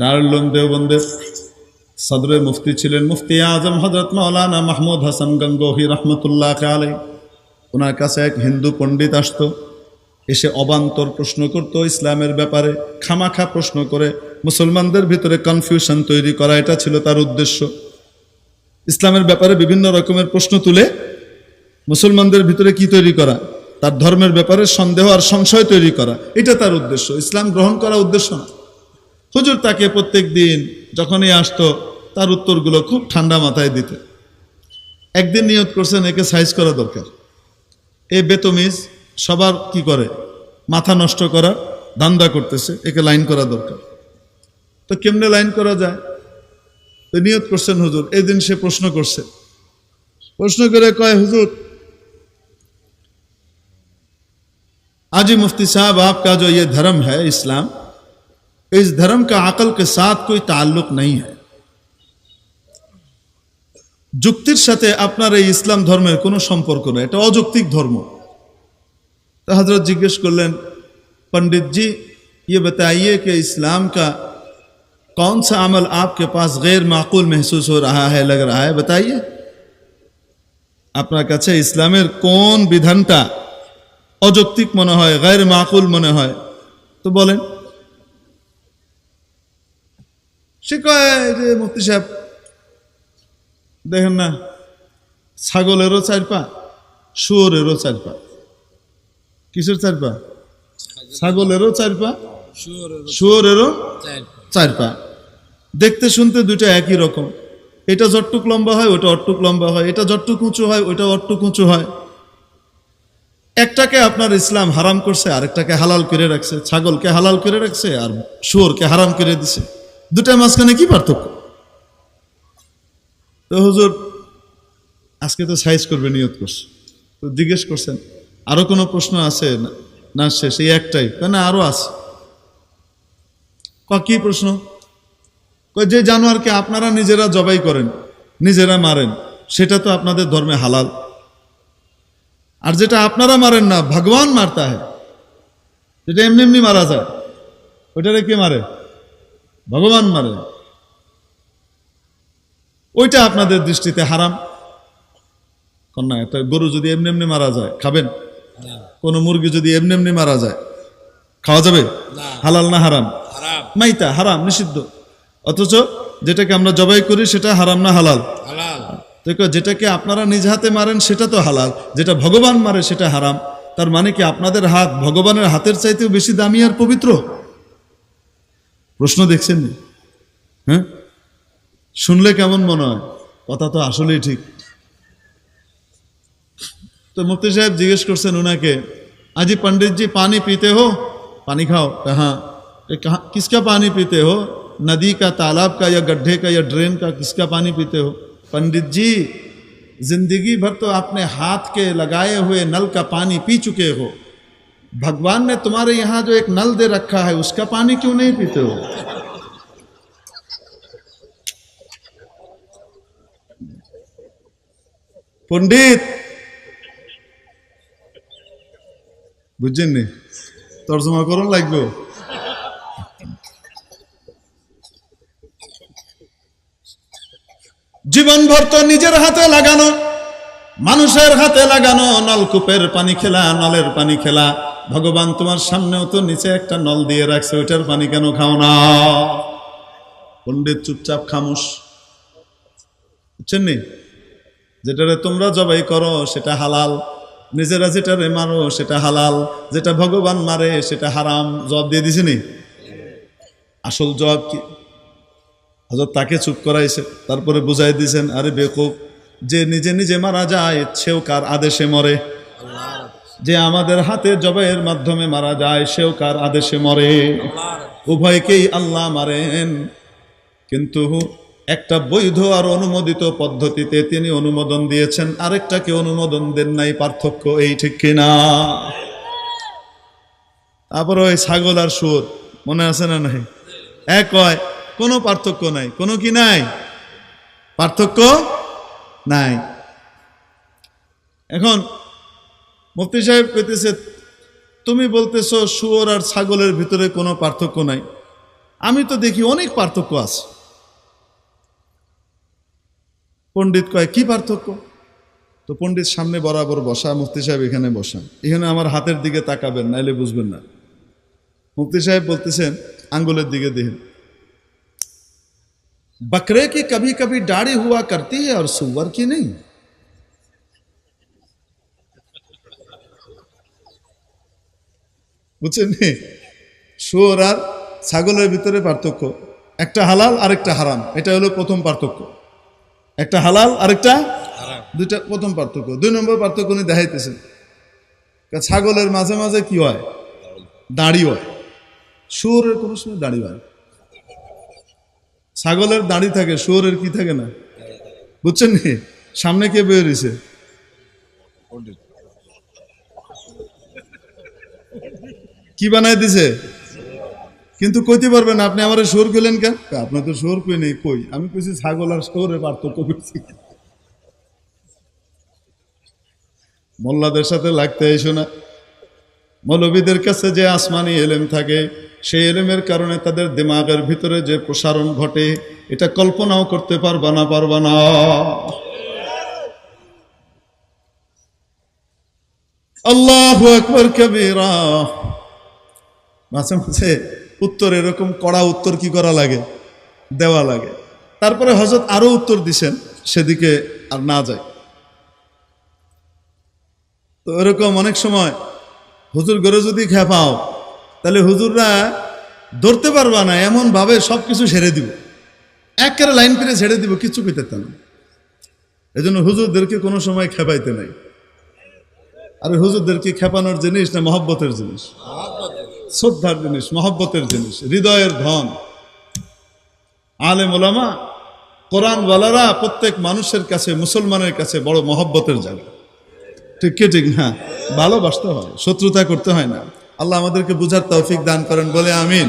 দারুল্লুম দেওবন্দের সদরে মুফতি ছিলেন মুফতি আজম হজরত মৌলানা মাহমুদ হাসান গঙ্গোহি রহমতুল্লাহ আলাই ওনার কাছে এক হিন্দু পণ্ডিত আসতো, এসে অবান্তর প্রশ্ন করত ইসলামের ব্যাপারে, খামাখা প্রশ্ন করে মুসলমানদের ভিতরে কনফিউশন তৈরি করা, এটা ছিল তার উদ্দেশ্য। ইসলামের ব্যাপারে বিভিন্ন রকমের প্রশ্ন তুলে মুসলমানদের ভিতরে কি তৈরি করা, তার ধর্মের ব্যাপারে সন্দেহ আর সংশয় তৈরি করা, এটা তার উদ্দেশ্য। ইসলাম গ্রহণ করা উদ্দেশ্য না। হুজুর তাকে প্রত্যেক দিন যখনই আসতো, তার উত্তরগুলো খুব ঠান্ডা মাথায় দিতে। একদিন নিয়ত করছেন, একে সাইজ করা দরকার। এই বেতমিজ সবার কি করে? মাথা নষ্ট করা, ধান্দা করতেছে, একে লাইন করা দরকার। তো কেমনে লাইন করা যায়? তো নিয়ত করছেন হুজুর এদিন সে প্রশ্ন করছে। প্রশ্ন করে কয়, হুজুর, আজি মুফতি সাহেব আপকা যে ইয়ে ধর্ম হ্যাঁ ইসলাম इस धर्म का अकल के साथ कोई ताल्लुक नहीं है যুক্তির সাথে আপনার এই ইসলাম ধর্মের কোনো সম্পর্ক নেই এটা অযৌক্তিক ধর্ম তো হজরত জিজ্ঞেস করলেন पंडित जी ये बताइए कि इस्लाम का कौन सा अमल आपके पास गैर माकूल महसूस हो रहा है लग रहा है बताइए আপনার কাছে ইসলামের কোন বিধানটা অযৌক্তিক মনে হয় গায়ের মাকুল মনে হয় তো বলেন সে কয় যে মুফতি সাহেব, দেখেন না, ছাগলেরও চার পা, শুয়োরেরও চার পা। কিসের চার পা? ছাগলেরও চার পা, শুয়োরেরও চার পা। দেখতে শুনতে দুটো একই রকম। এটা যটটুক লম্বা হয়, ওটা অট্টুক লম্বা হয়। এটা যটটুক উঁচু হয়, ওটা অট্টুক উঁচু হয়। একটাকে আপনার ইসলাম হারাম করছে, আরেকটাকে হালাল করে রাখছে। ছাগলকে হালাল করে রাখছে আর শুয়োরকে হারাম করে দিছে। দুটার মাঝখানে কি পার্থক্য? তো হুজুর, আজকে তো সাইজ করবে, নিয়ত করছে। তো জিজ্ঞেস করছেন, আরও কোনো প্রশ্ন আছে? না শেষ এই একটাই। না, আরও আছে। ক প্রশ্ন? যে জানোয়ারকে আপনারা নিজেরা জবাই করেন, নিজেরা মারেন, সেটা তো আপনাদের ধর্মে হালাল। আর যেটা আপনারা মারেন না, ভগবান মারতা হয় যেটা এমনি এমনি মারা যায়, ওইটারে কে মারে? ভগবান মারে ওইটা আপনাদের দৃষ্টিতে হারাম। কন্যা একটা গরু যদি এমনি এমনি মারা যায় খাবেন? কোন মুরগি যদি এমনি এমনি মারা যায় খাওয়া যাবে? হালাল না হারাম? মাইতা হারাম নিষিদ্ধ। অথচ যেটাকে আমরা জবাই করি সেটা হারাম না হালাল? হালাল। দেখো যেটাকে আপনারা নিজ হাতে মারেন সেটা তো হালাল যেটা ভগবান মারে সেটা হারাম। তার মানে কি আপনাদের হাত ভগবানের হাতের চাইতেও বেশি দামি আর পবিত্র? প্রশ্ন দেখছেন নি? হ্যাঁ শুনলে কেমন মনে হয় কথা তো আসলেই ঠিক তো মুফতি সাহেব জিজ্ঞেস করছেন ওনাকে আজি पंडित जी पानी पीते हो पानी खाओ कहाँ कहा किसका पानी पीते हो नदी का तालाब का या गड्ढे का या ड्रेन का किसका पानी पीते हो पंडित जी जिंदगी भर तो आपने हाथ के लगाए हुए नल का पानी पी चुके हो भगवान ने तुम्हारे यहाँ जो एक नल दे रखा है उसका पानी क्यों नहीं पीते हो पंडित বুঝছেন নি তর্জমা করুন লাগবে জীবনভর তো নিজের হাতে লাগানো মানুষের হাতে লাগানো নলকূপের পানি খেলা নলের পানি খেলা ভগবান, তোমার সামনেও তো নিচে একটা নল দিয়ে রাখছে, ওইটার পানি কেন খাও না? পণ্ডিত চুপচাপ খামুশ। বুঝছেন নি যেটারে তোমরা জবাই করো, সেটা হালাল। নিজেরা যেটারে মারো, সেটা হালাল। যেটা ভগবান মারে, সেটা হারাম। জবাব দিয়ে দিছিনি? আসল জবাব কি? হজরত তাকে চুপ করাইছে, তারপরে বুঝাই দিয়েছেন আরে বেকুব, যে নিজে নিজে মারা যায়, সেও কার আদেশে মরে? যে আমাদের হাতে জবাইয়ের মাধ্যমে মারা যায়, সেও কার আদেশে মরে? উভয়কেই আল্লাহ মারেন। কিন্তু একটা বৈধ আর অনুমোদিত পদ্ধতিতে তিনি অনুমোদন দিয়েছেন, আরেকটাকে অনুমোদন দেন নাই, পার্থক্য এই ঠিক কিনা? তারপর ওই ছাগল আর সুর মনে আছে না নাই? এক হয়, কোনো পার্থক্য নাই। কোনো কি নাই? পার্থক্য নাই। এখন মুফতি সাহেব কইতেছে তুমি বলতেছো শুয়োর আর ছাগলের ভিতরে কোনো পার্থক্য নাই আমি তো দেখি অনেক পার্থক্য আছে পণ্ডিত কয় কি পার্থক্য তো পণ্ডিত সামনে বরাবর বসা মুফতি সাহেব এখানে বসা এখানে আমার হাতের দিকে তাকাবেন নাইলে বুঝবেন না মুফতি সাহেব বলতেছেন আঙ্গুলের দিকে দেখেন बकरे की कभी कभी दाढ़ी हुआ करती है और सुअर की नहीं বুঝছেন? শুয়োর আর ছাগলের ভিতরে পার্থক্য। একটা হালাল আরেকটা হারাম। এটা হলো প্রথম পার্থক্য। একটা হালাল আরেকটা দুইটা প্রথম পার্থক্য। দুই নম্বর পার্থক্য উনি দেখাইতেছেন। ছাগলের মাঝে মাঝে কি হয়? দাড়ি হয়। শুয়োরের কোনো সময় দাড়ি হয় ছাগলের দাড়ি থাকে শুয়োরের কি থাকে না? বুঝছেন নি? সামনে কে বের কি বানাই দিছে? কিন্তু কইতে পারবেন আপনি আমার শোর কইলেন কেন? আপনার তো শোর কই নেই, কই? আমি কইছি ছাগল আর শোরের পার্থক্য করছি মোল্লাদের সাথে লাগতে এসো না। মৌলবীদের কাছে যে আসমানি এলেম থাকে, সেই এলেমের কারণে তাদের দিমাগের ভিতরে যে প্রসারণ ঘটে, এটা কল্পনাও করতে পারবা না পারবা না। আল্লাহ আকবর, কবিরা। মাঝে মাঝে উত্তর এরকম কড়া উত্তর কি করা লাগে? দেওয়া লাগে। তারপরে হজরত আরও উত্তর দিছেন, সেদিকে আর না যায়। তো এরকম অনেক সময় হুজুর ঘরে যদি খেপাও তাহলে হুজুররা ধরতে পারবা না, এমনভাবে সব কিছু ছেড়ে দিব। একেবারে লাইন করে ছেড়ে দিব কিছু পেতে না। এই জন্য হুজুরদেরকে কোনো সময় খেপাইতে নাই। আর হুজুরদেরকে খেপানোর জিনিস না মহব্বতের জিনিস? শ্রদ্ধার জিনিস, মহব্বতের জিনিস, হৃদয়ের ধন। আলে মোলামা কোরআন ওয়ালারা প্রত্যেক মানুষের কাছে, মুসলমানের কাছে বড় মহব্বতের জায়গা। ঠিক কি, ঠিক হ্যাঁ ভালোবাসতে হয়, শত্রুতা করতে হয় না। আল্লাহ আমাদেরকে বুঝার তৌফিক দান করেন, বলে আমিন।